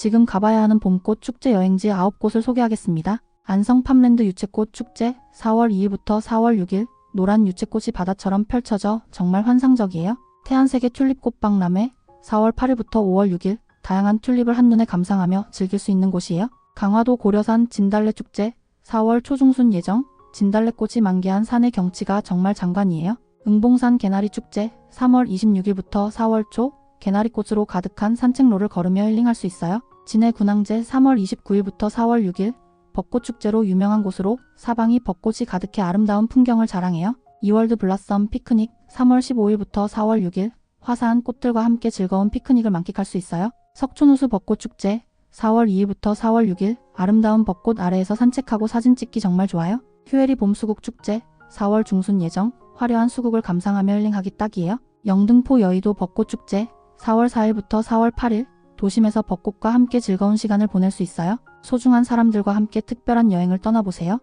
지금 가봐야 하는 봄꽃 축제 여행지 9곳을 소개하겠습니다. 안성 팜랜드 유채꽃 축제 4월 2일부터 4월 6일 노란 유채꽃이 바다처럼 펼쳐져 정말 환상적이에요. 태안세계 튤립꽃 박람회 4월 8일부터 5월 6일 다양한 튤립을 한눈에 감상하며 즐길 수 있는 곳이에요. 강화도 고려산 진달래 축제 4월 초중순 예정 진달래꽃이 만개한 산의 경치가 정말 장관이에요. 응봉산 개나리 축제 3월 26일부터 4월 초 개나리꽃으로 가득한 산책로를 걸으며 힐링할 수 있어요. 진해 군항제 3월 29일부터 4월 6일 벚꽃 축제로 유명한 곳으로 사방이 벚꽃이 가득해 아름다운 풍경을 자랑해요. 이월드 블라썸 피크닉 3월 15일부터 4월 6일 화사한 꽃들과 함께 즐거운 피크닉을 만끽할 수 있어요. 석촌호수 벚꽃 축제 4월 2일부터 4월 6일 아름다운 벚꽃 아래에서 산책하고 사진 찍기 정말 좋아요. 휴에리 봄수국 축제 4월 중순 예정 화려한 수국을 감상하며 힐링하기 딱이에요. 영등포 여의도 벚꽃 축제 4월 4일부터 4월 8일 도심에서 벚꽃과 함께 즐거운 시간을 보낼 수 있어요. 소중한 사람들과 함께 특별한 여행을 떠나보세요.